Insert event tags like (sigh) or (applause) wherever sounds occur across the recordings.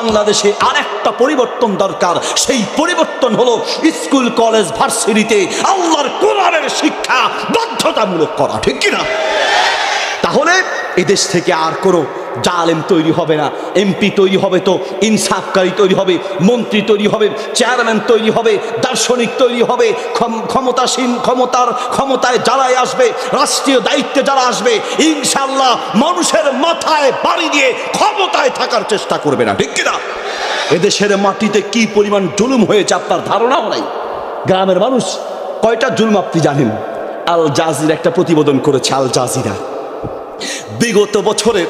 বাংলাদেশে আর একটা পরিবর্তন দরকার। সেই পরিবর্তন হলো স্কুল, কলেজ, ভার্সিটিতে আল্লাহর কোরআনের শিক্ষা বাধ্যতামূলক করা, ঠিক কিনা? তাহলে এদেশ থেকে আর কোনো জালেম তৈরি হবে না, এমপি তৈরি হবে তো, ইনসাফকারী তৈরি হবে, মন্ত্রী তৈরি হবে, চেয়ারম্যান তৈরি হবে, দার্শনিক তৈরি হবে, ক্ষম- ক্ষমতাসীন, ক্ষমতার, ক্ষমতায় যারাই আসবে, রাষ্ট্রীয় দায়িত্বে যারা আসবে ইনশাল্লাহ মানুষের মাথায় বাড়ি দিয়ে ক্ষমতায় থাকার চেষ্টা করবে না, ঠিক কিনা? এদেশের মাটিতে কি পরিমাণ জুলুম হয়েছে আপনার ধারণাও নাই। গ্রামের মানুষ, কয়টা জুলুম আপনি জানেন? আল জাজির একটা প্রতিবেদন করেছে, আল জাজিরা। বিগত বছরের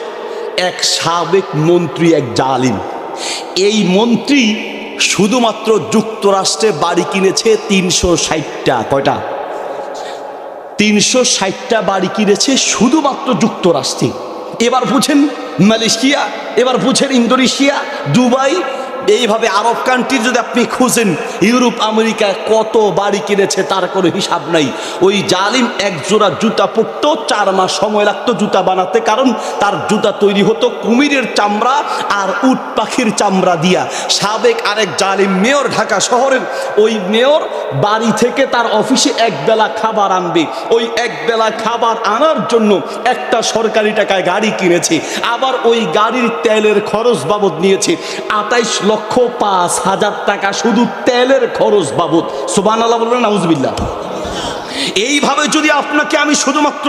এক সাবেক মন্ত্রী, এক জালিম। এই মন্ত্রী শুধুমাত্র যুক্তরাষ্ট্রে বাড়ি কিনেছে তিনশো ষাটটা, কয়টা? তিনশো ষাটটা বাড়ি কিনেছে শুধুমাত্র যুক্তরাষ্ট্রে। এবার বুঝেন মালয়েশিয়া, এবার বুঝেন ইন্দোনেশিয়া, দুবাই এইভাবে আরব কান্ট্রি যদি আপনি খুঁজেন, ইউরোপ, আমেরিকা কত বাড়ি কিনেছে তার কোনো হিসাব নাই। ওই জালিম এক জোড়া জুতা পরতেও চার মাস সময় লাগতো জুতা বানাতে, কারণ তার জুতা তৈরি হতো কুমিরের চামড়া আর উট পাখির চামড়া দিয়া। সাবেক আরেক জালিম মেয়র ঢাকা শহরের, ওই মেয়র বাড়ি থেকে তার অফিসে এক বেলা খাবার আনবে। ওই এক বেলা খাবার আনার জন্য একটা সরকারি টাকায় গাড়ি কিনেছে। আবার ওই গাড়ির তেলের খরচ বাবদ নিয়েছে। আটাইশ লক্ষ পাঁচ হাজার টাকা শুধু তেলের খরচ বাবদ। সোবান আল্লাহ বলবেন নাউজবিল্লা এইভাবে যদি আপনাকে আমি শুধুমাত্র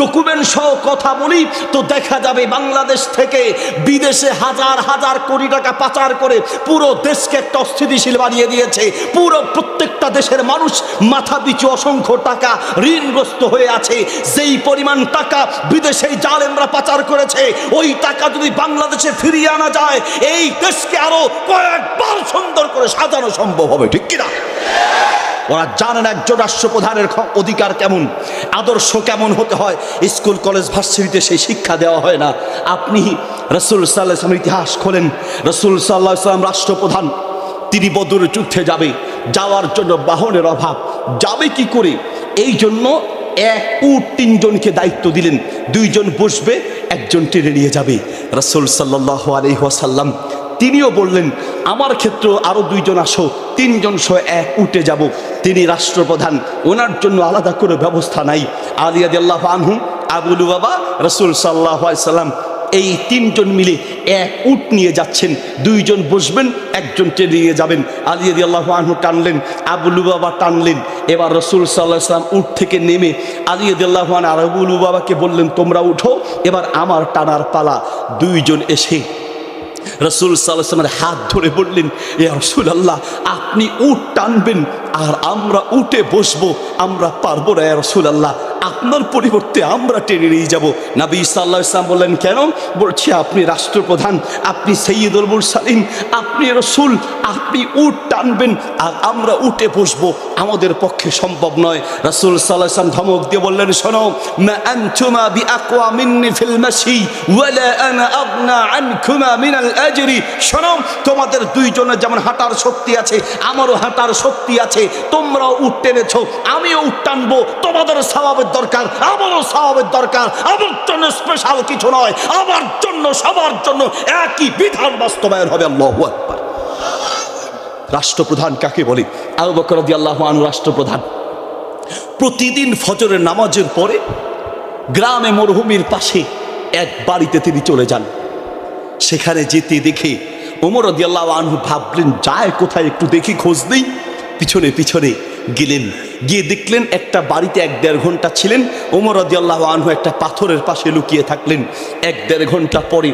ডকুমেন্ট সহ কথা বলি, তো দেখা যাবে বাংলাদেশ থেকে বিদেশে হাজার হাজার কোটি টাকা পাচার করে পুরো দেশকে একটা অস্থিতিশীল বানিয়ে দিয়েছে। পুরো প্রত্যেকটা দেশের মানুষ মাথা পিছু অসংখ্য টাকা ঋণগ্রস্ত হয়ে আছে। যেই পরিমাণ টাকা বিদেশে জালেমরা পাচার করেছে, ওই টাকা যদি বাংলাদেশে ফিরিয়ে আনা যায়, এই দেশকে আরও কয়েকবার সুন্দর করে সাজানো সম্ভব হবে, ঠিক কিনা? ওরা জানেন একজন রাষ্ট্রপ্রধানের অধিকার কেমন। আদর্শ কেমন হতে হয়। স্কুল, কলেজ, ভার্সিটিতে সেই শিক্ষা দেওয়া হয় না। আপনি রসুল সাল্লাহ ইতিহাস খোলেন। রসুল সাল্লাহ ইসলাম রাষ্ট্রপ্রধান। তিনি বদর যুদ্ধে যাবে। যাওয়ার জন্য বাহনের অভাব। যাবে কি করে? এই জন্য এক উট তিনজনকে দায়িত্ব দিলেন। দুইজন বসবে, একজন টেনে নিয়ে যাবে। রসুল সাল্লাহ আলহিহাসাল্লাম তিনিও বললেন, আমার ক্ষেত্রে আরও দুইজন আসো, তিনজন সহ এক উঠে যাব। তিনি রাষ্ট্রপ্রধান, ওনার জন্য আলাদা করে ব্যবস্থা নাই। আলিয়াদ আল্লাহ আনহু আবুলু বাবা রসুল সাল্লাহ সাল্লাম এই তিনজন মিলে এক উট নিয়ে যাচ্ছেন। দুইজন বসবেন, একজন টেনে নিয়ে যাবেন। আলিয়াদি আল্লাহ আনহু টানলেন আবুলু বাবা টানলেন। এবার রসুল সাল্লাহ সাল্লাম উঠ থেকে নেমে আলিয়াদি আল্লাহ আর আবুলু বাবাকে বললেন, তোমরা উঠো, এবার আমার টানার পালা। দুইজন এসে রসুল সাল্লামের হাত ধরে বললেন এ রসুল আল্লাহ আপনি উঠ টানবেন আর আমরা উঠে বসবো, আমরা পারব না রসুল আল্লাহ আপনার পরিবর্তে আমরা টেনে নিয়ে যাব। নাবি সাল্লাহ ইসলাম বললেন, কেন? বলছি, আপনি রাষ্ট্রপ্রধান, আপনি সৈয়দুল মুরসালিম আপনি রসুল, আপনি উট টানবেন আর আমরা উঠে বসবো। আমাদের পক্ষে সম্ভব নয়। রাসূল সাল্লাল্লাহু আলাইহি ধমক দিয়ে বললেন, শোনো, মা আনতুমা বিআকওয়া মিন্নি ফিল মাশি ওয়ালা আনা আগনা আনকুমা মিনাল আজরি। শোনো, তোমাদের দুইজনের যেমন হাঁটার শক্তি আছে, আমারও হাঁটার শক্তি আছে, তোমরাও উঠ টেনেছো, আমিও উঠ টানবো, তোমাদের স্বভাবের দরকার, আমারও স্বভাবের দরকার, আমার জন্য স্পেশাল কিছু নয়, আমার জন্য, সবার জন্য একই বিধান বাস্তবায়ন হবে, আল্লাহু রাষ্ট্রপ্রধান কাকে বলে? আবু বকর রাদিয়াল্লাহু আনহু রাষ্ট্রপ্রধান। প্রতিদিন ফজরের নামাজের পরে গ্রামে মরুভূমির পাশে এক বাড়িতে তিনি চলে যান। সেখানে যেতে দেখে ওমর রদিয়াল্লাহ আনহু ভাবলেন, যায় কোথায় একটু দেখি, খোঁজ নেই। পিছনে পিছনে গেলেন গিয়ে দেখলেন একটা বাড়িতে এক দেড় ঘণ্টা ছিলেন। ওমর রদিয়াল্লাহ আনহু একটা পাথরের পাশে লুকিয়ে থাকলেন। এক দেড় ঘণ্টা পরে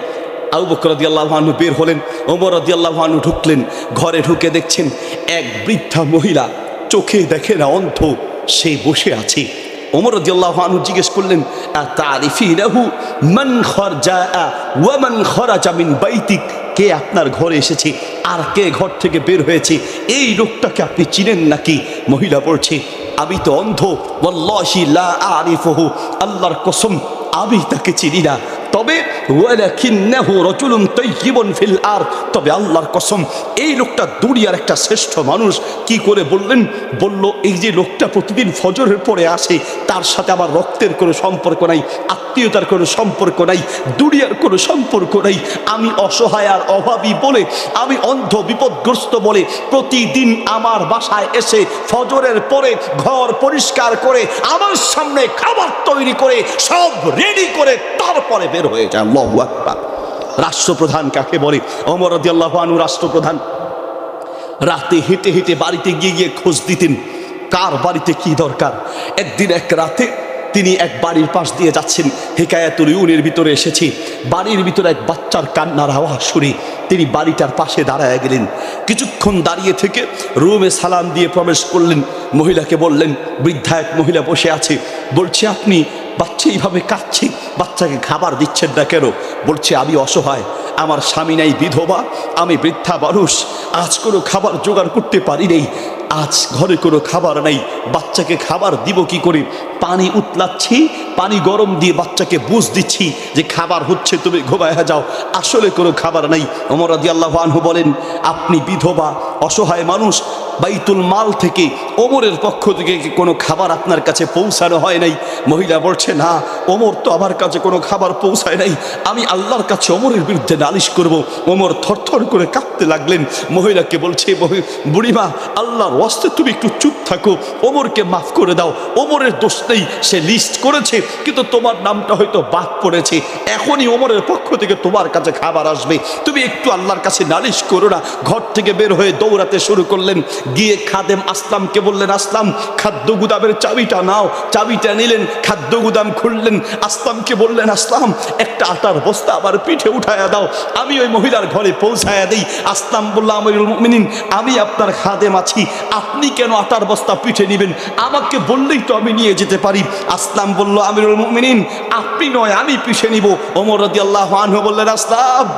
আবু বকর রদিয়াল্লাহু আনহু বের হলেন। ওমর রদিয়াল্লাহু আনহু ঢুকলেন। ঘরে ঢুকে দেখছেন এক বৃদ্ধা মহিলা চোখে দেখে না অন্ধ, সে বসে আছে। ওমর রাদিয়াল্লাহু আনহু জিজ্ঞেস করলেন, আতারিফিনাহু? মান খরজা ওয়া মান খরাজা মিন বাইতিক? কে আপনার ঘরে এসেছে? আর কে ঘর থেকে বের হয়েছে? এই লোকটাকে আপনি চিনেন নাকি? মহিলা বলছে আমি তো অন্ধ। আল্লাহর কসম আমি তাকে চিনি না। ওয়ালাকিন্নাহু রাজুলুন তাইয়িবুন ফিল আর তবে আল্লাহর কসম, এই লোকটা দুনিয়ার একটা শ্রেষ্ঠ মানুষ। কি করে বললেন? বলল, এই যে লোকটা প্রতিদিন ফজরের পরে আসে, তার সাথে আমার রক্তের কোনো সম্পর্ক নাই, আত্মীয়তার কোনো সম্পর্ক নাই, দুনিয়ার কোনো সম্পর্ক নাই। আমি অসহায় আর অভাবী বলে, আমি অন্ধ বিপদগ্রস্ত বলে, প্রতিদিন আমার বাসায় এসে ফজরের পরে ঘর পরিষ্কার করে, আমার সামনে খাবার তৈরি করে, সব রেডি করে তারপরে বের হয়ে যায়। আল্লাহু আকবার। রাষ্ট্রপ্রধান কাকে বলে? অমর রাদিয়াল্লাহু আনু রাষ্ট্রপ্রধান। রাতে হেঁটে হেঁটে বাড়িতে গিয়ে গিয়ে খোঁজ দিতেন কার বাড়িতে কি দরকার? একদিন এক রাতে তিনি এক বাড়ির পাশ দিয়ে যাচ্ছেন। হেকায়াতুল ইউনের ভিতরে এসেছি। বাড়ির ভিতরে এক বাচ্চার কান্নার আওয়াজ শুনে। তিনি বাড়িটার পাশে দাঁড়ায় গেলেন। কিছুক্ষণ দাঁড়িয়ে থেকে রুমে সালাম দিয়ে প্রবেশ করলেন। মহিলাকে বললেন, বৃদ্ধা এক মহিলা বসে আছে। বলছে, আপনি বাচ্চা এইভাবে কাঁদছে? বাচ্চাকে খাবার দিচ্ছেন না কেন? বলছে, আমি অসহায়। আমার স্বামী নাই, বিধবা। আমি বৃদ্ধা মানুষ। আজ কোনো খাবার জোগাড় করতে পারি নেই। আজ ঘরে কোনো খাবার নাই, বাচ্চাকে খাবার দিব কি করে? পানি উতলাচ্ছি, পানি গরম দিয়ে বাচ্চাকে বুঝ দিচ্ছি যে খাবার হচ্ছে, তুমি ঘুমায় যাও। আসলে কোনো খাবার নাই। অমর রাজি আল্লাহ আনহু বলেন, আপনি বিধবা, অসহায় মানুষ বাইতুল মাল থেকে ওমরের পক্ষ থেকে কোনো খাবার আপনার কাছে পৌঁছানো হয় নাই? মহিলা বলছে, না, ওমর তো আমার কাছে কোনো খাবার পৌঁছায় নাই। আমি আল্লাহর কাছে ওমরের বিরুদ্ধে নালিশ করব। ওমর থরথর করে কাঁপতে লাগলেন। মহিলাকে বলছে "মহি- বুড়িমা, আল্লাহর ওয়াস্তে তুমি একটু চুপ থাকো। ওমরকে মাফ করে দাও। ওমরের দোষ নেই, সে লিস্ট করেছে, কিন্তু তোমার নামটা হয়তো বাদ পড়েছে। এখনই ওমরের পক্ষ থেকে তোমার কাছে খাবার আসবে। তুমি একটু আল্লাহর কাছে নালিশ করো না। ঘর থেকে বের হয়ে দৌড়াতে শুরু করলেন। গিয়ে খাদেম আসলামকে বললেন, আসলাম, খাদ্য গুদামের চাবিটা নাও। চাবিটা নিলেন, খাদ্য গুদাম খুললেন। আসলামকে বললেন, আসলাম, একটা আটার বস্তা আবার পিঠে উঠায়া দাও। আমি ওই মহিলার ঘরে পৌঁছায়া দিই। আসলাম বললাম আমিরুল মুমিনিন, আমি আপনার খাদেম আছি। আপনি কেন আটার বস্তা পিঠে নেবেন? আমাকে বললেই তো আমি নিয়ে যেতে পারি। আসলাম বলল, আমিরুল মুমিনিন, আপনি নয়, আমি পিঠে নিব। ওমর রাদিয়াল্লাহু আনহু বললেন, আসলাম,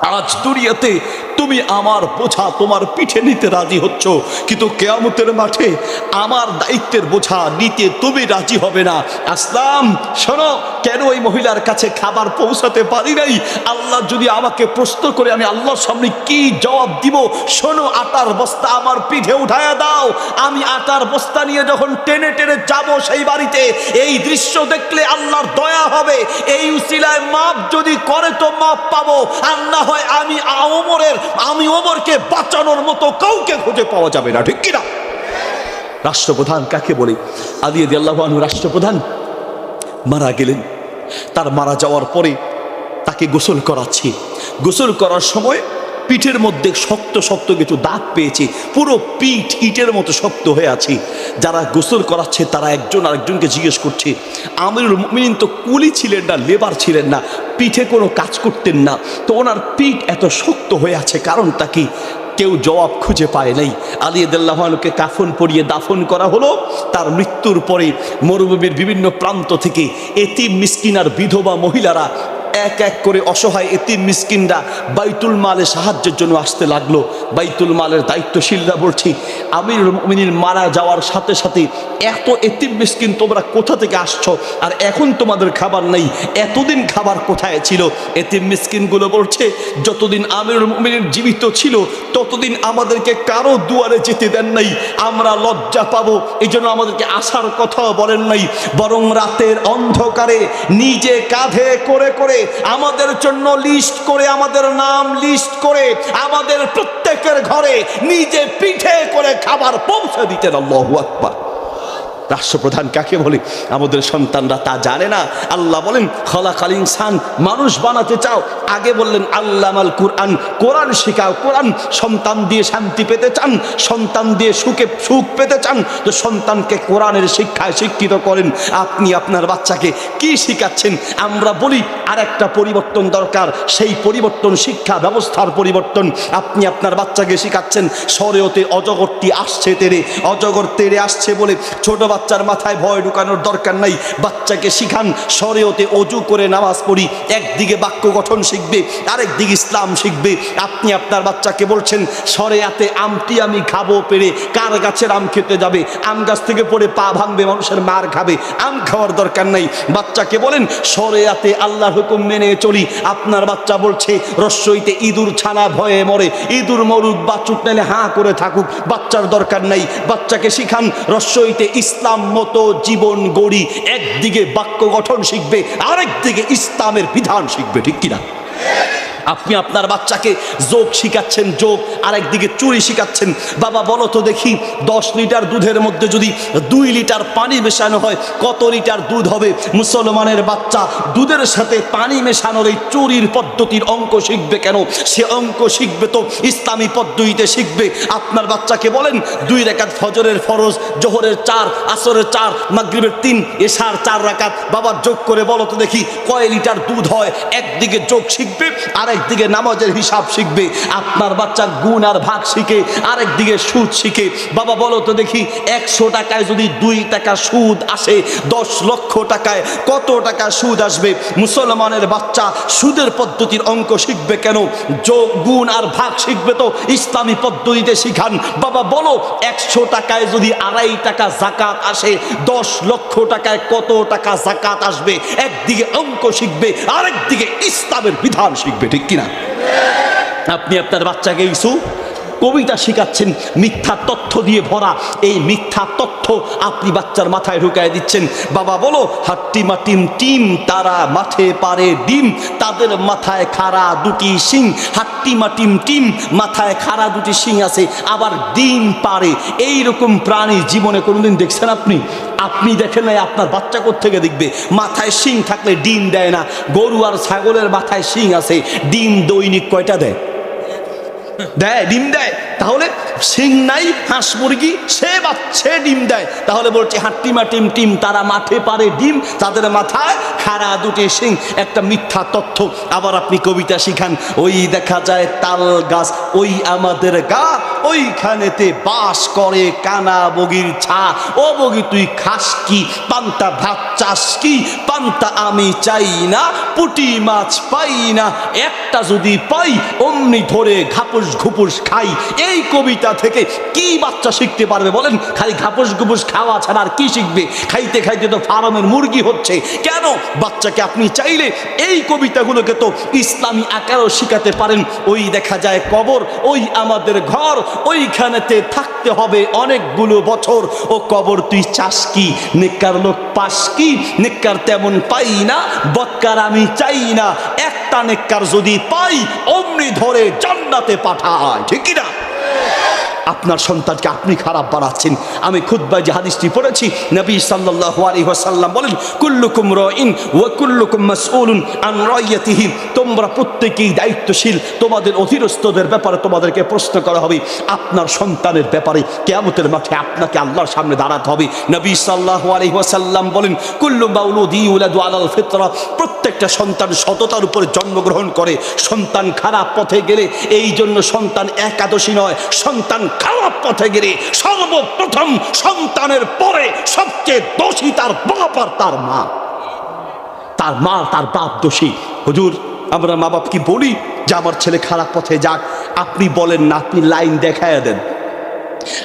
আজ দুনিয়াতে তুমি আমার বোঝা তোমার পিঠে নিতে রাজি হচ্ছ। কিন্তু কেয়ামতের মাঠে আমার দায়িত্বের বোঝা নিতে তুমি রাজি হবে না। আসলাম, শোনো, কেন ওই মহিলার কাছে খাবার পৌঁছাতে পারি নাই? আল্লাহ যদি আমাকে প্রশ্ন করে আমি আল্লাহর সামনে কি জবাব দিব? শোনো, আটার বস্তা আমার পিঠে উঠায়া দাও। আমি আটার বস্তা নিয়ে যখন টেনে টেনে যাব সেই বাড়িতে, এই দৃশ্য দেখলে আল্লাহর দয়া হবে। এই উসিলায় মাপ যদি করে তো মাপ পাবো। আর না হয় আমি ওমরের আমি ওমরকে বাঁচানোর মতো কাউকে খুঁজে পাওয়া যাবে না, ঠিক কিনা? রাষ্ট্রপ্রধান কাকে বলে? আলিয়ে দিয়াল্লাহানু রাষ্ট্রপ্রধান মারা গেলেন। তার মারা যাওয়ার পরে তাকে গোসল করাচ্ছে। গোসল করার সময় পিঠের মধ্যে শক্ত শক্ত কিছু দাগ পেয়েছে। পুরো পিঠ ইটের মতো শক্ত হয়ে আছে। যারা গোসল করাচ্ছে, তারা একজন আরেকজনকে জিজ্ঞেস করছে, আমিরুল মুমিনিন তো কুলি ছিলেন না, লেবার ছিলেন না, পিঠে কোনো কাজ করতেন না। তো ওনার পিঠ এত শক্ত হয়ে আছে, কারণটা কি? কেউ জবাব খুঁজে পায় নাই। আলী কাফন পরিয়ে দাফন করা হলো। তার মৃত্যুর পরে মরুভূমির বিভিন্ন প্রান্ত থেকে এতিম মিসকিন আর বিধবা মহিলারা এক এক করে অসহায় এতিম মিসকিনরা বাইতুল মালে সাহায্যের জন্য আসতে লাগল। বাইতুল মালের দায়িত্বশীলরা বলছি আমির মিনির মারা যাওয়ার সাথে সাথে এত এতিম মিসকিন তোমরা কোথা থেকে আসছো? আর এখন তোমাদের খাবার নেই। এতদিন খাবার কোথায় ছিল? এতিম মিসকিনগুলো বলছে, যতদিন আমির মুমিনের জীবিত ছিল, ততদিন আমাদেরকে কারও দুয়ারে যেতে দেন নাই। আমরা লজ্জা পাবো। এই জন্য আমাদেরকে আসার কথাও বলেন নাই। বরং রাতের অন্ধকারে নিজে কাঁধে করে করে আমাদের জন্য লিস্ট করে, আমাদের নাম লিস্ট করে, আমাদের প্রত্যেকের ঘরে নিজে পিঠে করে খাবার পৌঁছে দিতেন আল্লাহু আকবার। রাষ্ট্রপ্রধান কাকে বলে? আমাদের সন্তানরা তা জানে না। আল্লাহ বলেন, খলাকাল ইনসান, মানুষ বানাতে চাও। আগে বললেন আল্লাহ আল কোরআন কোরআন শেখাও। কোরআন সন্তান দিয়ে শান্তি পেতে চান, সন্তান দিয়ে সুখে, সুখ পেতে চান। তো সন্তানকে কোরআনের শিক্ষায় শিক্ষিত করেন। আপনি আপনার বাচ্চাকে কি শিখাচ্ছেন? আমরা বলি আর একটা পরিবর্তন দরকার। সেই পরিবর্তন শিক্ষা ব্যবস্থার পরিবর্তন। আপনি আপনার বাচ্চাকে শিখাচ্ছেন শরেওতে অজগরটি আসছে তেরে। অজগর তেরে আসছে বলে ছোট বাচ্চা বাচ্চার মাথায় ভয় ঢুকানোর দরকার নাই। বাচ্চাকে শিখান, শরেয়তে অজু করে নামাজ পড়ি। একদিকে বাক্য গঠন শিখবে আরেক দিকে ইসলাম শিখবে। আপনি আপনার বাচ্চাকে বলছেন, শরেয়াতে আমটি আমি খাব পেরে কার গাছের আম খেতে যাবে? আম গাছ থেকে পড়ে পা ভাঙবে, মানুষের মার খাবে। আম খাওয়ার দরকার নাই। বাচ্চাকে বলেন, শরেয়াতে আল্লাহর হুকুম মেনে চলি। আপনার বাচ্চা বলছে রস্যইতে ইঁদুর ছানা ভয়ে মরে। ইঁদুর মরুক বাচ্চুক নালে হাঁ করে থাকুক। বাচ্চার দরকার নাই। বাচ্চাকে শিখান রস্যইতে ইসলাম মতো জীবন গড়ি একদিকে বাক্য গঠন শিখবে আরেকদিকে ইসলামের বিধান শিখবে ঠিক কিনা? আপনি আপনার বাচ্চাকে যোগ শিখাচ্ছেন, যোগ আরেকদিকে চুরি শিখাচ্ছেন। বাবা, বলো তো দেখি, দশ লিটার দুধের মধ্যে যদি দুই লিটার পানি মেশানো হয়, কত লিটার দুধ হবে? মুসলমানের বাচ্চা দুধের সাথে পানি মেশানোর এই চুরির পদ্ধতির অঙ্ক শিখবে কেন? সে অঙ্ক শিখবে তো, ইসলামী পদ্ধতিতে শিখবে। আপনার বাচ্চাকে বলেন, দুই রেখাত ফজরের ফরজ, জোহরের চার, আসরের চার, মাগরিবের তিন, এশার চার রাকাত। বাবার যোগ করে বলো তো দেখি, কয় লিটার দুধ হয়? একদিকে যোগ শিখবে আরেকদিকে নামাজের হিসাব শিখবে, আপনার বাচ্চা গুণ আর ভাগ শিখে আরেকদিকে সুদ শিখে। বাবা, বলো তো দেখি, একশো টাকায় যদি দুই টাকা সুদ আসে, দশ লক্ষ টাকায় কত টাকা সুদ আসবে? মুসলমানের বাচ্চা সুদের পদ্ধতির অঙ্ক শিখবে কেন? যোগ, গুণ আর ভাগ শিখবে তো ইসলামী পদ্ধতিতে শিখান। বাবা, বলো, একশো টাকায় যদি আড়াই টাকা জাকাত আসে, দশ লক্ষ টাকায় কত টাকা জাকাত আসবে? একদিকে অঙ্ক শিখবে, আরেকদিকে ইসলামের বিধান শিখবে, ঠিক কিনা? আপনি আপনার বাচ্চাকে ইসু কবিতা শিখাচ্ছেন, মিথ্যা তথ্য দিয়ে ভরা। এই মিথ্যা তথ্য আপনি বাচ্চার মাথায় ঢুকায় দিচ্ছেন। বাবা বলো, হাট্টি মাটিম টিম, তারা মাঠে পারে ডিম। তাদের মাথায় খাড়া দুটি শিং, হাট্টি মাটিম টিম, মাথায় খাড়া দুটি শিং আছে, আবার ডিম পারে। এই রকম প্রাণী জীবনে কোনোদিন দেখছেন আপনি? আপনি দেখেন নাই আপনার বাচ্চা থেকে দেখবে? মাথায় শিং থাকলে ডিম দেয় না। গরু আর ছাগলের মাথায় শিং আছে। ডিম দৈনিক কয়টা দেয়? দেয় ডিম দেয় তাহলে সিং নাই হাঁস মুরগি সে বাচ্চে ডিম দেয়। তাহলে বলছে হাট্টিমা টিম টিম তারা মাঠে পারে ডিম, তাদের মাথায় খাড়া দুটি সিং একটা মিথ্যা তথ্য। আবার আপনি কবিতা শিখান, ওই দেখা যায় তাল গাছ, ওই আমাদের গা, ওইখানেতে বাস করে কানা বগির ছা। ও বগি, তুই খাস কি? পান্তা ভাত চাস কি? পান্তা আমি চাই না, পুটি মাছ পাই না। একটা যদি পাই, অমনি ধরে ঘাপুস ঘুপুস খাই। এই কবিতা থেকে কি বাচ্চা শিখতে পারবে বলেন? খালি ঘাপুস ঘুপুস খাওয়া ছাড়া আর কি শিখবে? খাইতে খাইতে তো ফার্মের মুরগি হচ্ছে। কেন? বাচ্চাকে আপনি চাইলে এই কবিতাগুলোকে তো ইসলামী আকারও শিখাতে পারেন। ওই দেখা যায় কবর, ওই আমাদের ঘর, ওইখানেতে থাকতে হবে অনেকগুলো বছর। ও কবর তুই চাস কি? নেককার লোক পাস কি? নেককার তেমন পাই না। বৎকার আমি চাই না। একটা নেককার যদি পাই, অমনি ধরে জান্নাতে পাঠায়। ঠিক না আপনার সন্তানকে আপনি খারাপ বানাচ্ছেন। আমি খুদ্বাই যে হাদিসটি পড়েছি, নবী আলাইহি ওয়াসাল্লাম বলেন, কুল্লুকুম রাইন ও কুল্লুকুম মাসউলুন আন রাইয়াতিহি। তোমরা প্রত্যেকেই দায়িত্বশীল, তোমাদের অধীনস্থদের ব্যাপারে তোমাদেরকে প্রশ্ন করা হবে। আপনার সন্তানের ব্যাপারে কিয়ামতের মাঠে আপনাকে আল্লাহর সামনে দাঁড়াতে হবে। নবী সাল্লাল্লাহু আলাইহি ওয়াসাল্লাম বলেন, কুল্লু মাউলুদি ইউলাদু আলাল ফিতরা। প্রত্যেকটা সন্তান সততার উপরে জন্মগ্রহণ করে। সন্তান খারাপ পথে গেলে এই জন্য সন্তান একাদশী নয়, সন্তান খারাপ পথে গেলে সর্বপ্রথম সন্তানের পরে সবচেয়ে দোষী তার বাপ আর তার মা। তার মা তার বাপ দোষী। হুজুর, আমরা মা বাপ কি বলি যে আমার ছেলে খারাপ পথে যাক? আপনি বলেন না, আপনি লাইন দেখায় দেন।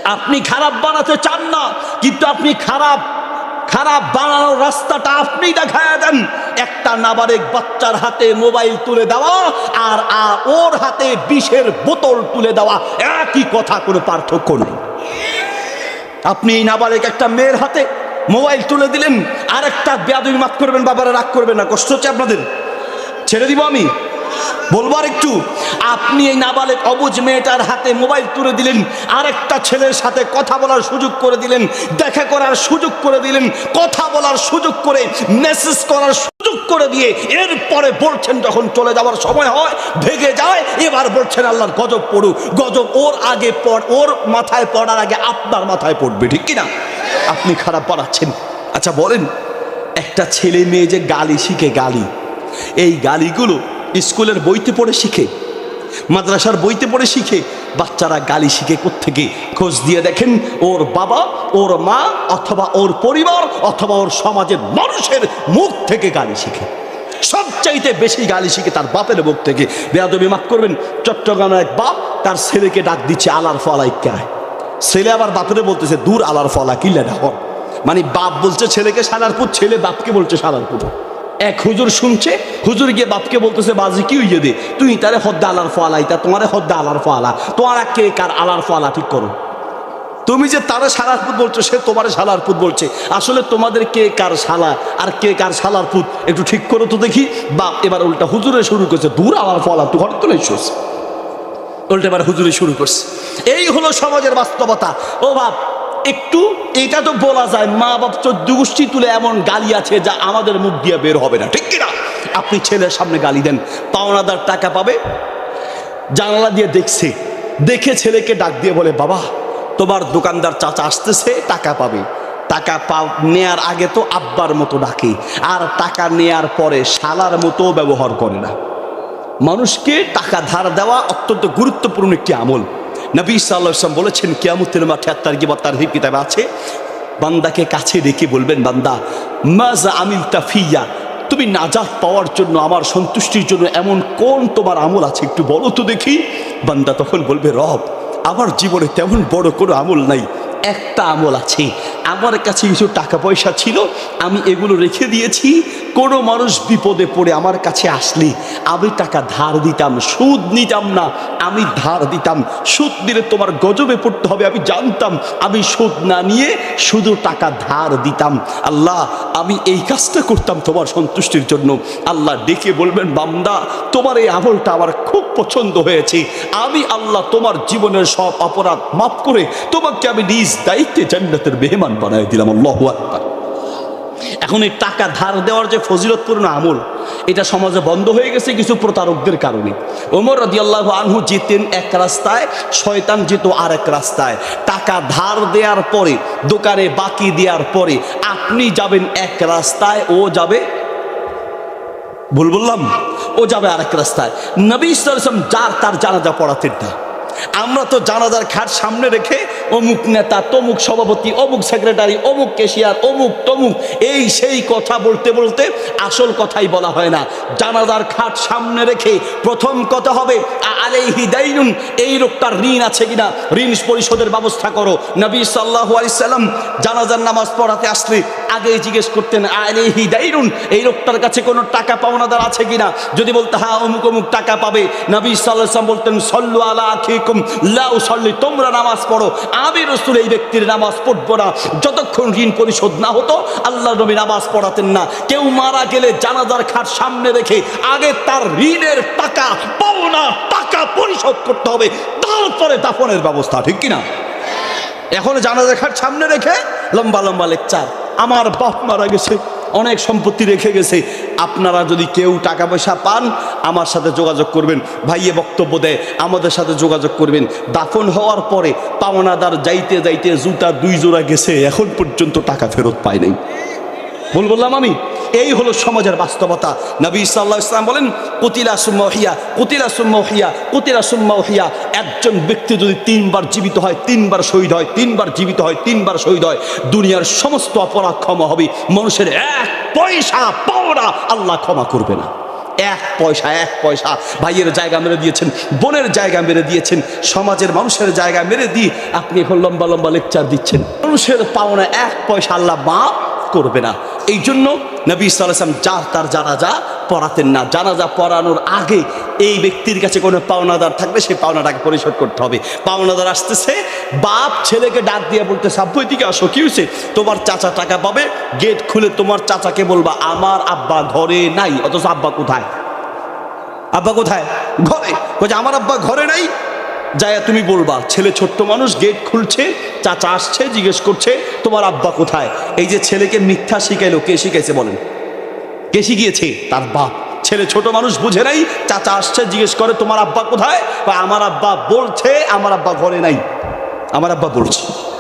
আপনি খারাপ বানাতে চান না, কিন্তু আপনি খারাপ খারাপ বানানোর রাস্তাটা আপনি দেখায় দেন। একটা নাবারেক বাচ্চার হাতে মোবাইল তুলে দেওয়া আর আর ওর হাতে বিষের বোতল তুলে দেওয়া, একই কথা কোনো পার্থক্য নেই। আপনি এই নাবালেক একটা মেয়ের হাতে মোবাইল তুলে দিলেন আর একটা বেয়াদবি মাফ করবেন, বাবারা রাগ করবেন না, কষ্ট হচ্ছে আপনাদের। ছেড়ে দিব আমি? বলবার একটু আপনি এই নাবালেক অবুজ মেয়েটার হাতে মোবাইল তুলে দিলেন, আরেকটা ছেলের সাথে কথা বলার সুযোগ করে দিলেন, দেখা করার সুযোগ করে দিলেন, কথা বলার সুযোগ করে মেসেজ করার সুযোগ করে দিয়ে এরপরে বলছেন, যখন চলে যাওয়ার সময় হয়, ভেগে যায়, এবার বলছেন, আল্লাহর গজব পড়ুক। গজব ওর আগে পড়, ওর মাথায় পড়ার আগে আপনার মাথায় পড়বে, ঠিক কিনা? আপনি খারাপ পড়াচ্ছেন। আচ্ছা বলেন, একটা ছেলে মেয়ে যে গালি শিখে গালি, এই গালিগুলো স্কুলের বইতে পড়ে শিখে, মাদ্রাসার বইতে পড়ে শিখে বাচ্চারা গালি শিখে থেকে খোঁজ দিয়ে দেখেন ওর বাবা, ওর মা, অথবা ওর পরিবার, অথবা ওর সমাজের মানুষের মুখ থেকে গালি শিখে। সবচাইতে বেশি গালি শিখে তার বাপের মুখ থেকে। বেয়াদবি মাফ করবেন, চট্টগ্রামের এক বাপ তার ছেলেকে ডাক দিচ্ছে, আলার ফলাই কায় ছেলে আবার বাপেরে বলতেছে, দূর আলার ফলা কিল্লা ডাহর মানে বাপ বলছে, ছেলেকে সালারপুর ছেলে বাপকে বলছে সালারপুর এক হুজুর শুনছে, হুজুর গিয়ে বাপকে বলতেছে, বাজি, কি হইয়ে দে তুই তারে হদ্দা আলার ফলা ইতা তোমারে হদ্দা আলার ফলা তোমার কে কার আলার ফলা ঠিক করো। তুমি যে তারা সালার পুত বলছো, সে তোমার সালার পুত বলছে। আসলে তোমাদের কে কার শালা আর কে কার সালার পুত, একটু ঠিক করো তো দেখি। বাপ এবার উল্টা হুজুরে শুরু করছে, দূর আলার ফলা তুই ঘরে তো নেছিস উল্টা এবার হুজুরে শুরু করছে, এই হলো সমাজের বাস্তবতা। ও বাপ একটু এটা তো বলা যায় মা বাপ চোদ্দ গোষ্ঠী তুলে এমন গালি আছে যা আমাদের মুখ দিয়ে বের হবে না, ঠিক কিনা? আপনি ছেলের সামনে গালি দেন, পাওনাদার টাকা পাবে? জানালা দিয়ে দেখছে, দেখে ছেলেকে ডাক দিয়ে বলে, বাবা, তোমার দোকানদার চাচা আসতেছে, টাকা পাবে। টাকা পা, নেয়ার আগে তো আব্বার মতো ডাকে, আর টাকা নেয়ার পরে শালার মতো ব্যবহার করে না। মানুষকে টাকা ধার দেওয়া অত্যন্ত গুরুত্বপূর্ণ একটি আমল। নবী সাল্লাম বলেছেন, কিয়ামতের মাঠে আত্মার কি তার কিতাবে আছে। বান্দাকে কাছে রেখে বলবেন, বান্দা মাজা আমিল তাফিয়া তুমি নাজাত পাওয়ার জন্য, আমার সন্তুষ্টির জন্য এমন কোন তোমার আমল আছে? একটু বলো তো দেখি। বান্দা তখন বলবে, রব, আমার জীবনে তেমন বড় কোনো আমল নাই। একটা আমল আছে আমার কাছে কিছু টাকা পয়সা ছিল, আমি এগুলো রেখে দিয়েছি। কোনো মানুষ বিপদে পড়ে আমার কাছে আসলে, আমি টাকা ধার দিতাম, সুদ নিতাম না, আমি ধার দিতাম। সুদ দিলে তোমার গজবে পড়তে হবে, আমি জানতাম, আমি সুদ না নিয়ে শুধু টাকা ধার দিতাম। আল্লাহ, আমি এই কাজটা করতাম তোমার সন্তুষ্টির জন্য। আল্লাহ ডেকে বলবেন, বান্দা, তোমার এই আমলটা আমার খুব পছন্দ হয়েছে। আমি আল্লাহ তোমার জীবনের সব অপরাধ মাফ করে তোমাকে আমি নিজ দায়িত্বে জান্নাতের মেহমান বানাই দিলাম, আল্লাহ আকবার। এখন এই টাকা ধার দেওয়ার যে ফজিলতপূর্ণ আমল, এটা সমাজে বন্ধ হয়ে গেছে কিছু প্রতারকদের কারণে। ওমর রদিয়াল্লাহ আনহু যেতেন এক রাস্তায়, শয়তান যেত আর এক রাস্তায়। টাকা ধার দেওয়ার পরে, দোকানে বাকি দেওয়ার পরে, আপনি যাবেন এক রাস্তায়, ও যাবে, ভুল বললাম, ও যাবে আরেক রাস্তায়। নবী ইসলাম যার তার জানাজা পড়াতেন না। আমরা তো জানাজার খাট সামনে রেখে অমুক নেতা, তমুক সভাপতি, অমুক সেক্রেটারি অমুক কেশিয়ার অমুক তমুক, এই সেই কথা বলতে বলতে আসল কথাই বলা হয় না। জানাজার খাট সামনে রেখে প্রথম কথা হবে আলাইহি দাইনুন, এই লোকটার ঋণ আছে কিনা? ঋণ পরিশোধের ব্যবস্থা করো। নবী সাল্লাহ আলাইসাল্লাম জানাজার নামাজ পড়াতে আসলে আগে জিজ্ঞেস করতেন আলাইহি দাইনুন, এই লোকটার কাছে কোনো টাকা পাওনাদার আছে কিনা? যদি বলতে হ্যাঁ অমুক অমুক টাকা পাবে। নবী সাল্লাহ বলতেন, সল্লু আলা আখিকুম লাউ সল্লি, তোমরা নামাজ পড়ো। আমি রসুল এই ব্যক্তির নামাজ পড়ব না। যতক্ষণ ঋণ পরিশোধ না হতো, আল্লাহ নবী নামাজ পড়াতেন না। কেউ মারা গেলে জানাজার খাট সামনে রেখে আগে তার ঋণের টাকা, পাওনা টাকা পরিশোধ করতে হবে। তারপরে দাফনের ব্যবস্থা, ঠিক কিনা? এখন জানাজার খাট সামনে রেখে লম্বা লম্বা লেকচার। আমার বাপ মারা গেছে। অনেক সম্পত্তি রেখে গেছে। আপনারা যদি কেউ টাকা পয়সা পান, আমার সাথে যোগাযোগ করবেন। ভাইয়ে বক্তব্য দেয়, আমাদের সাথে যোগাযোগ করবেন। দাফন হওয়ার পরে পাওনাদার যাইতে যাইতে জুতা দুই জোড়া গেছে, এখন পর্যন্ত টাকা ফেরত পায় নাই। ভুল বললাম আমি? এই হলো সমাজের বাস্তবতা। নবী সাল্লাহ ইসলাম বলেন, কুতিলা সুম্মাহিয়া কুতিলা সুম্মাহিয়া কুতিলা সুম্মাহিয়া একজন ব্যক্তি যদি তিনবার জীবিত হয়, তিনবার শহীদ হয়, তিনবার জীবিত হয়, তিনবার শহীদ হয়, দুনিয়ার সমস্ত অপরাধ ক্ষমা হবে। মানুষের এক পয়সা, পাওনা আল্লাহ ক্ষমা করবে না। এক পয়সা এক পয়সা। ভাইয়ের জায়গা মেরে দিয়েছেন, বোনের জায়গা মেরে দিয়েছেন, সমাজের মানুষের জায়গা মেরে দিয়ে আপনি এখন লম্বা লম্বা লেকচার দিচ্ছেন। মানুষের পাওনা এক পয়সা আল্লাহ মাফ করবে না। এই জন্য নবী সালাম যার তার জানাজা পড়াতেন না। জানাজা পড়ানোর আগে এই ব্যক্তির কাছে কোনো পাওনাদার থাকলে সেই পাওনাটাকে পরিশোধ করতে হবে। পাওনাদার আসতেছে, বাপ ছেলেকে ডাক দিয়ে বলতে সাব্বই দিকে আসো, কি হয়েছে? তোমার চাচা টাকা পাবে? গেট খুলে তোমার চাচাকে বলবা, আমার আব্বা ঘরে নাই, অথচ আব্বা কোথায়? আব্বা কোথায়? ঘরে। বলছে, আমার আব্বা ঘরে নাই যায়া তুমি বলবা, ছেলে ছোট্ট মানুষ গেট খুলছে, চাচা আসছে, জিজ্ঞেস করছে, তোমার আব্বা কোথায়? এই যে ছেলেকে মিথ্যা শিখাইলো, কে শিখাইছে বলেন? কে শিখিয়েছে? তার বাপ। ছেলে ছোট মানুষ বুঝে নাই, চাচা আসছে, জিজ্ঞেস করে, তোমার আব্বা কোথায়? বা আমার আব্বা বলছে, আমার আব্বা ঘরে নাই। আমার আব্বা বলছে।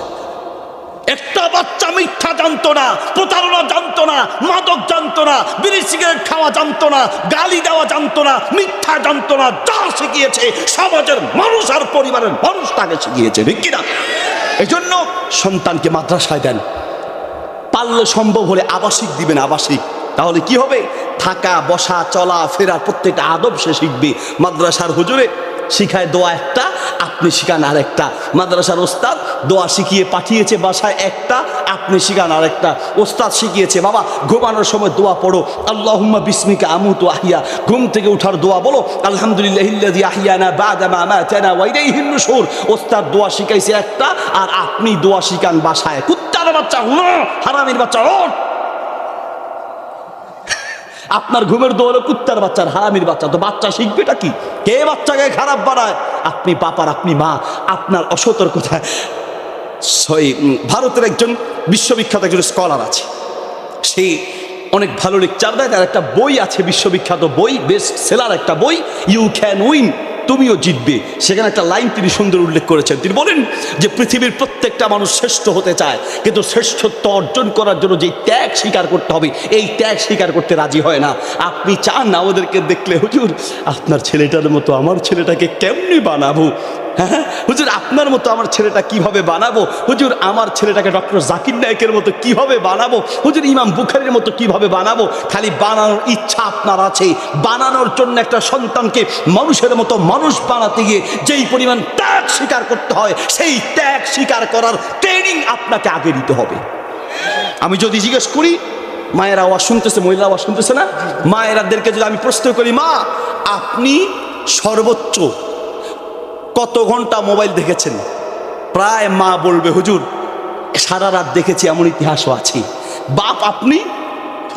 একটা বাচ্চা মিথ্যা জানতো না, প্রতারণা জানতো না, মাদক জানতো না, বিড়ি, সিগারেট খাওয়া জানতো না, গালি দেওয়া জানতো না, মিথ্যা জানতো না, যা শিখিয়েছে সমাজের মানুষ আর পরিবারের মানুষ তাকে শিখিয়েছে, ঠিক এই জন্য সন্তানকে মাদ্রাসায় দেন। পারলে সম্ভব হলে আবাসিক দিবেন আবাসিক। তাহলে কি হবে? থাকা, বসা, চলা, ফেরা প্রত্যেকটা আদব সে শিখবে। মাদ্রাসার হুজুরে শিখায় দোয়া একটা, আপনি শিখান আর একটা মাদ্রাসার ওস্তাদ দোয়া শিখিয়ে পাঠিয়েছে বাসায় একটা, আপনি শিখান আর একটা ওস্তাদ শিখিয়েছে, বাবা, ঘুমানোর সময় দোয়া পড়ো। আল্লাহ বিসমিকা আমুত আহিয়া। ঘুম থেকে উঠার দোয়া বলো, আলহামদুলিল্লাহ ওস্তাদ দোয়া শিখাইছে একটা, আর আপনি দোয়া শিখান বাসায়। কুত্তার বাচ্চা হারামির বাচ্চা, ওঠ। আপনার ঘুমের দৌড়ে কুত্তার বাচ্চার হারামির বাচ্চা। তো বাচ্চা শিখবেটা কি? কে বাচ্চাকে খারাপ বানায়? আপনি বাপার আপনি মা। আপনার অসতর্কতায় সই ভারতের একজন বিশ্ববিখ্যাত একজন স্কলার আছে। সে অনেক ভালো লেকচার দেয়, তার একটা বই আছে বিশ্ববিখ্যাত বই বেস্ট সেলার একটা বই ইউ ক্যান উইন তুমিও জিতবে। সেখানে একটা লাইন তিনি সুন্দর উল্লেখ করেছেন। তিনি বলেন যে পৃথিবীর প্রত্যেকটা মানুষ শ্রেষ্ঠ হতে চায়, কিন্তু শ্রেষ্ঠত্ব অর্জন করার জন্য যে ত্যাগ স্বীকার করতে হবে, এই ত্যাগ স্বীকার করতে রাজি হয় না। আপনি চান না ওদেরকে দেখলে, হুজুর, আপনার ছেলেটার মতো আমার ছেলেটাকে কেমনি বানাবো? হ্যাঁ হুজুর, আপনার মতো আমার ছেলেটা কীভাবে বানাবো? হুজুর, আমার ছেলেটাকে ডক্টর জাকির নায়কের মতো কীভাবে বানাবো? হুজুর, ইমাম বুখারির মতো কীভাবে বানাবো? খালি বানানোর ইচ্ছা আপনার আছে। বানানোর জন্য একটা সন্তানকে মানুষের মতো মানুষ বানাতে গিয়ে যেই পরিমাণ ত্যাগ স্বীকার করতে হয়, সেই ত্যাগ স্বীকার করার ট্রেনিং আপনাকে আগে দিতে হবে। আমি যদি জিজ্ঞেস করি, মায়ের আওয়াজ শুনতেছে মহিলা আওয়াজ শুনতেছে না? মায়েরাদেরকে যদি আমি প্রশ্ন করি, মা, আপনি সর্বোচ্চ কত ঘণ্টা মোবাইল দেখেছেন? প্রায় মা বলবে, হুজুর, সারা রাত দেখেছি, এমন ইতিহাসও আছে। বাপ, আপনি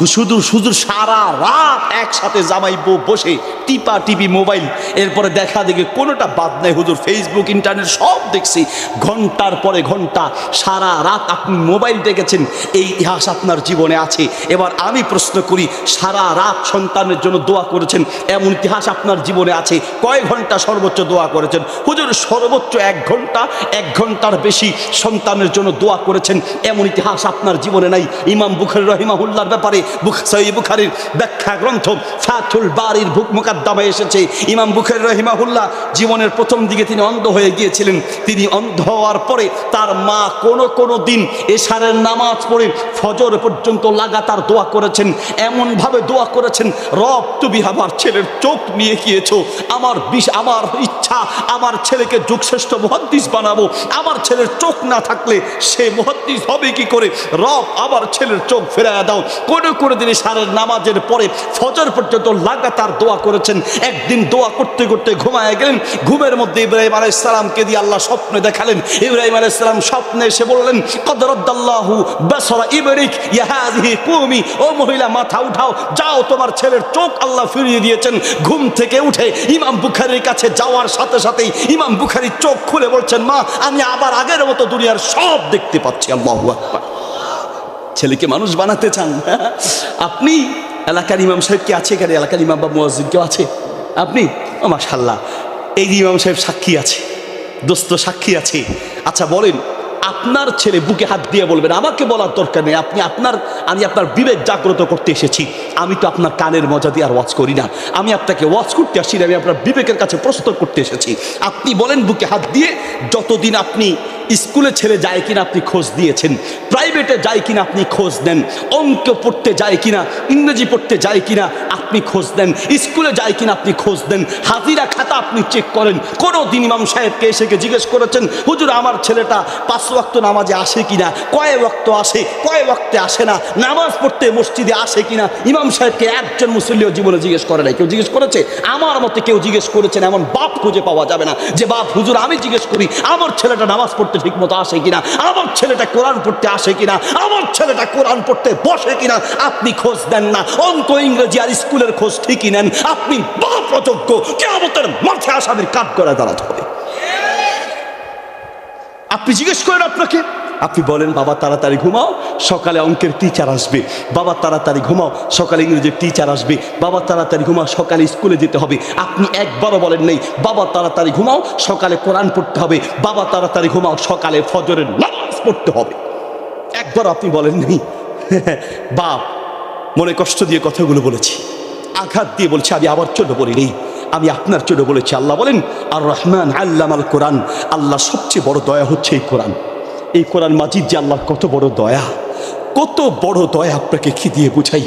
শুধু শুধু সারা রাত একসাথে জামাই বউ বসে টিপা টিপি মোবাইল। এরপরে দেখা দেখে কোনোটা বাদ নেই, হুজুর ফেসবুক ইন্টারনেট সব দেখছি। ঘণ্টার পরে ঘণ্টা, সারা রাত আপনি মোবাইল দেখেছেন, এই ইতিহাস আপনার জীবনে আছে। এবার আমি প্রশ্ন করি, সারা রাত সন্তানের জন্য দোয়া করেছেন, এমন ইতিহাস আপনার জীবনে আছে? কয় ঘণ্টা সর্বোচ্চ দোয়া করেছেন? হুজুর, সর্বোচ্চ এক ঘণ্টা, এক ঘণ্টার বেশি সন্তানের জন্য দোয়া করেছেন, এমন ইতিহাস আপনার জীবনে নাই? ইমাম বুখারি রহিমাহুল্লার ব্যাপারে বুখ- বুখারির ব্যাখ্যা গ্রন্থ ফাথুল বাড়ির মোকাদ্দমায় এসেছে। ইমাম বুখারি রহিমাহুল্লাহ জীবনের প্রথম দিকে তিনি অন্ধ হয়ে গিয়েছিলেন। তিনি অন্ধ হওয়ার পরে তার মা কোনো কোনো দিন এশারের নামাজ পড়ে ফজর পর্যন্ত লাগাতার দোয়া করেছেন। এমনভাবে দোয়া করেছেন, রব, তুমি আমার ছেলের চোখ নিয়ে গিয়েছ। আমার বিষ আমার ইচ্ছা, আমার ছেলেকে যুগশ্রেষ্ঠ মহাদ্দিস বানাবো। আমার ছেলের চোখ না থাকলে সে মহাদ্দিস হবে কি করে? রব, আমার ছেলের চোখ ফেরায় দাও। কোনো কোনো দিনে সারের নামাজের পরে ফজর পর্যন্ত লাগাতার দোয়া করেছেন। একদিন দোয়া করতে করতে ঘুমায় গেলেন। ঘুমের মধ্যে ইব্রাহিম আলাইসালামকে দিয়ে আল্লাহ স্বপ্নে দেখালেন। ইব্রাহিম আলাইসালাম স্বপ্নে এসে বললেন কদরদ্দাল্লাহু বেসরা ইবরিক ইয়াহাদিহি কুমি, ও মহিলা মাথা উঠাও, যাও তোমার ছেলের চোখ আল্লাহ ফিরিয়ে দিয়েছেন। ঘুম থেকে উঠে ইমাম বুখারির কাছে যাওয়ার সাথে সাথেই ইমাম বুখারি চোখ খুলে বলছেন, মা, আমি আবার আগের মতো দুনিয়ার সব দেখতে পাচ্ছি, আল্লাহু আকবার। ছেলেকে মানুষ বানাতে চান? আপনি এলাকার ইমাম সাহেব কি আছে এখানে? এলাকার ইমাম বা মুয়াজ্জিন কেউ আছে? আপনি? ও মাশাল্লাহ এই ইমাম সাহেব সাক্ষী আছে, দোস্ত সাক্ষী আছে। আচ্ছা বলেন, আপনার ছেলে বুকে হাত দিয়ে বলবেন, আমাকে বলার দরকার নেই, আপনি আপনার, আমি আপনার বিবেক জাগ্রত করতে এসেছি। আমি তো আপনার কানের মজা দিয়ে আর ওয়াচ করি না। আমি আপনাকে ওয়াচ করতে আসি না, আমি আপনার বিবেকের কাছে প্রস্তুত করতে এসেছি। আপনি বলেন বুকে হাত দিয়ে, যতদিন আপনি স্কুলে ছেড়ে যায় কিনা আপনি খোঁজ দিয়েছেন? প্রাইভেটে যায় কিনা আপনি খোঁজ দেন? অঙ্ক পড়তে যায় কিনা? ইংরেজি পড়তে যায় কিনা আপনি খোঁজ দেন? স্কুলে যায় কিনা আপনি খোঁজ দেন? হাজিরা খাতা আপনি চেক করেন? কোনো দিন ইমাম সাহেবকে এসে জিজ্ঞেস করেছেন, হুজুর, আমার ছেলেটা পাঁচ ওয়াক্ত নামাজে আসে কিনা? কয় ওয়াক্ত আসে? কয় ওয়াক্তে আসে না? নামাজ পড়তে মসজিদে আসে কিনা? ইমাম সাহেবকে একজন মুসল্লিও জীবনে জিজ্ঞেস করে নাই। কেউ জিজ্ঞেস করেছে? আমার মতে কেউ জিজ্ঞেস করেছেন, এমন বাপ খুঁজে পাওয়া যাবে না। যে, বাপ, হুজুর, আমি জিজ্ঞেস করি, আমার ছেলেটা নামাজ পড়তে ঠিক মতো আসে কিনা? আমার ছেলেটা কোরআন পড়তে আসে কিনা? আমার ছেলেটা কোরআন পড়তে বসে কিনা? আপনি খোঁজ দেন না। অঙ্ক, ইংরেজি আর স্কুলের খোঁজ ঠিকই নেন। আপনি বাপ অযোগ্য কেমতের মাঠে আসামের কাঠ করে দাঁড়াতে হবে। আপনি জিজ্ঞেস করেন আপনাকে আপনি বলেন, বাবা, তাড়াতাড়ি ঘুমাও, সকালে অঙ্কের টিচার আসবে। বাবা, তাড়াতাড়ি ঘুমাও, সকালে ইংরেজির টিচার আসবে। বাবা, তাড়াতাড়ি ঘুমাও, সকালে স্কুলে যেতে হবে। আপনি একবারও বলেন নেই, বাবা, তাড়াতাড়ি ঘুমাও, সকালে কোরআন পড়তে হবে। বাবা, তাড়াতাড়ি ঘুমাও, সকালে ফজরের নামাজ পড়তে হবে। একবার আপনি বলেননি (laughs) বাপ, মনে কষ্ট দিয়ে কথাগুলো বলেছি, আঘাত দিয়ে বলছি, আমি আবার জন্য নেই, আমি আপনার জন্য বলেছি। আল্লাহ বলেন, আর রহমান আল্লাম আল কোরআন, আল্লাহ সবচেয়ে বড় দয়া হচ্ছে এই কোরআন। এই কোরআন মাজিদ যে আল্লাহর কত বড় দয়া, কত বড় দয়া আপনাকে কি দিয়ে বুঝাই?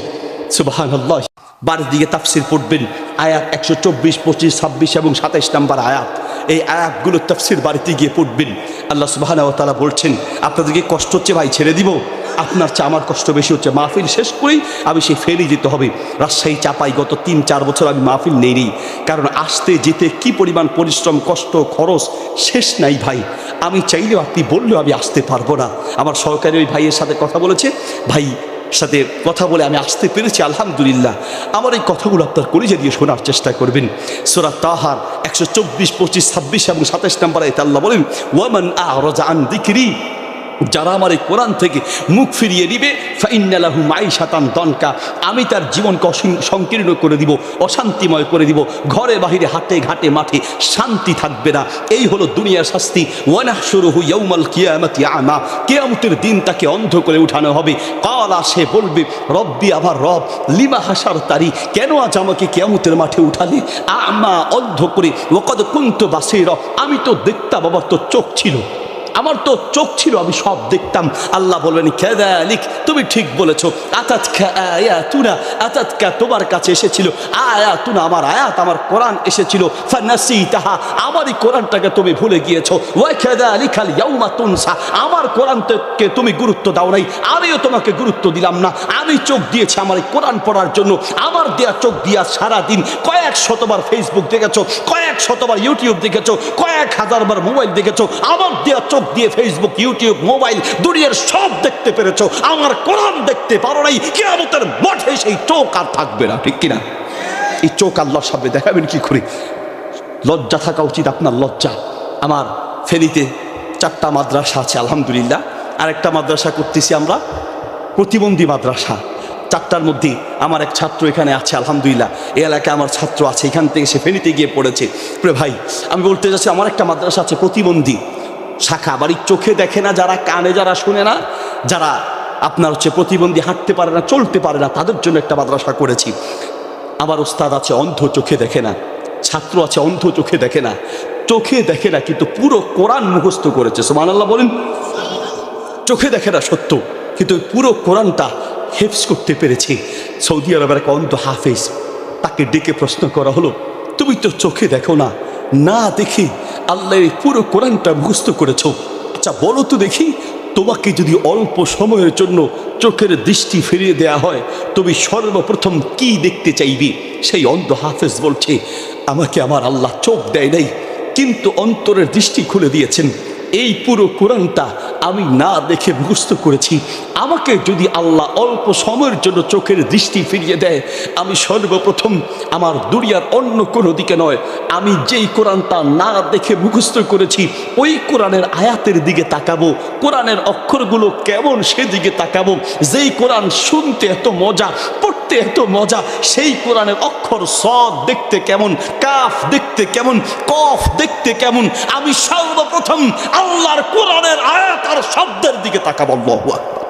সুবাহান আল্লাহ বাড়ির দিকে তাফসির পড়বেন, আয়াত একশো চব্বিশ, পঁচিশ, ছাব্বিশ এবং সাতাইশ নাম্বার আয়াত। এই আয়াতগুলো তাফসির বাড়িতে গিয়ে পড়বেন। আল্লাহ সুবাহান তালা বলছেন আপনাদেরকে কষ্ট হচ্ছে ভাই? ছেড়ে দিব। আপনার চা আমার কষ্ট বেশি হচ্ছে। মাহফিল শেষ করেই আমি সেই ফেরি যেতে হবে। রাজশাহী চাপাই গত তিন, চার বছর আমি মাহফিল নেইনি। কারণ আসতে যেতে কি পরিমাণ পরিশ্রম, কষ্ট, খরচ শেষ নাই ভাই। আমি চাইলেও আপনি বললেও আমি আসতে পারব না। আমার সহকারী ওই ভাইয়ের সাথে কথা বলেছে, ভাই সাথে কথা বলে আমি আসতে পেরেছি, আলহামদুলিল্লাহ। আমার এই কথাগুলো আপনার কলিজে দিয়ে শোনার চেষ্টা করবেন। সোরা তাহার একশো চব্বিশ, পঁচিশ, ছাব্বিশ এবং সাতাশ নম্বর আয়তে আল্লাহ বলেন ওয়ামান আহ রাজা আন দিকরি যারা আমার এই কোরআন থেকে মুখ ফিরিয়ে দিবে ফাইনালাহু মাই শাতান দনকা, আমি তার জীবনকে সংকীর্ণ করে দিব, অশান্তিময় করে দিব, ঘরে বাহিরে, হাটে ঘাটে, মাঠে শান্তি থাকবে না। এই হলো দুনিয়ার শাস্তি। ওয়ানাহ শুরু হু ইয়ৌমাল কিয়ামতি আমা, কেয়ামতের দিন তাকে অন্ধ করে উঠানো হবে। কালা, সে বলবে, রব্বি আবার রব, লিমা হাসার তারি কেন আজ আমাকে কেয়ামতের মাঠে উঠালে? আমা, অন্ধ করে ওকদ কুন্ত বাসের, আমি তো দেখতাম আবার তোর চোখ ছিল। আমার তো চোখ ছিল, আমি সব দেখতাম। আল্লাহ বলবেন খেদালিক তুমি ঠিক বলেছ। আতাত আয়াতুনা, আতাতকা তোমার কাছে এসেছিল। আয়াতুনা, আমার আয়াত, আমার কোরআন এসেছিল। ফানাসি তাহা আমারই কোরআনটাকে তুমি ভুলে গিয়েছো। ওয়া খেদালিক ইয়াউমা তুনসা, আমার কোরআনকে তুমি গুরুত্ব দাও নাই। আমিও তোমাকে গুরুত্ব দিলাম না। আমি চোখ দিয়েছি আমার এই কোরআন পড়ার জন্য। আমার দেয়া চোখ দিয়া সারা দিন কয়েক শতবার ফেসবুক দেখেছ, কয়েক শতবার ইউটিউব দেখেছ, কয়েক হাজারবার মোবাইল দেখেছ। আমার দেয়া চোখ দিয়ে ফেসবুক ইউটিউব মোবাইল, দুনিয়ার সব দেখতে পেরেছ। আমার কোরআন দেখতে পারো নাই, কেয়ামতের মাঠে সেই চোখ আর থাকবে না, ঠিক কিনা? এই চোখ আল্লাহর সামনে দেখাবেন কি করে? লজ্জা থাকা উচিত আপনার লজ্জা। আমার ফেনীতে চারটা মাদ্রাসা আছে, আলহামদুলিল্লাহ। আরেকটা মাদ্রাসা করতেছি আমরা, প্রতিবন্ধী মাদ্রাসা। চারটার মধ্যে আমার এক ছাত্র এখানে আছে, আলহামদুলিল্লাহ। এই এলাকায় আমার ছাত্র আছে, এখান থেকে সে ফেনীতে গিয়ে পড়েছে। প্রে ভাই, আমি বলতে যাচ্ছি, আমার একটা মাদ্রাসা আছে, প্রতিবন্ধী। শাখা বাড়ির চোখে দেখে না, যারা কানে, যারা শুনে না, যারা আপনার হচ্ছে প্রতিবন্ধী হাঁটতে পারে না, চলতে পারে না, তাদের জন্য একটা মাদ্রাসা করেছি। আমার ওস্তাদ আছে, অন্ধ চোখে দেখে না। ছাত্র আছে, অন্ধ চোখে দেখে না। চোখে দেখে না, কিন্তু পুরো কোরআন মুখস্থ করেছে। সোমান আল্লাহ বলেন। চোখে দেখে না, সত্য। কিন্তু পুরো কোরআনটা হেফস করতে পেরেছে। সৌদি আরবের এক অন্ধ হাফেজ, তাকে ডেকে প্রশ্ন করা হলো, তুমি তো চোখে দেখো না। না দেখি আল্লাহর এই পুরো কোরআনটা মুখস্থ করেছ। আচ্ছা বলো তো দেখি, তোমাকে যদি অল্প সময়ের জন্য চোখের দৃষ্টি ফিরিয়ে দেয়া হয়, তুমি সর্বপ্রথম কি দেখতে চাইবি? সেই অন্ধ হাফেজ বলছে, আমাকে আমার আল্লাহ চোখ দেয় নাই, কিন্তু অন্তরের দৃষ্টি খুলে দিয়েছেন। এই পুরো কোরআনটা আমি না দেখে মুখস্থ করেছি। আমাকে যদি আল্লাহ অল্প সময়ের জন্য চোখের দৃষ্টি ফিরিয়ে দেয়, আমি সর্বপ্রথম আমার দুনিয়ার অন্য কোনো দিকে নয়, আমি যেই কোরআনটা না দেখে মুখস্থ করেছি, ওই কোরআনের আয়াতের দিকে তাকাবো, কোরআনের অক্ষরগুলো কেমন সেদিকে তাকাবো, যেই কোরআন শুনতে এত মজা, পড়তে এত মজা, সেই কোরআনের অক্ষর সদ দেখতে কেমন, কাফ দেখতে কেমন, কফ দেখতে কেমন, আমি সর্বপ্রথম আল্লাহর কোরআনের আয়াত আর শব্দের দিকে তাকাবো আল্লাহু আকবার।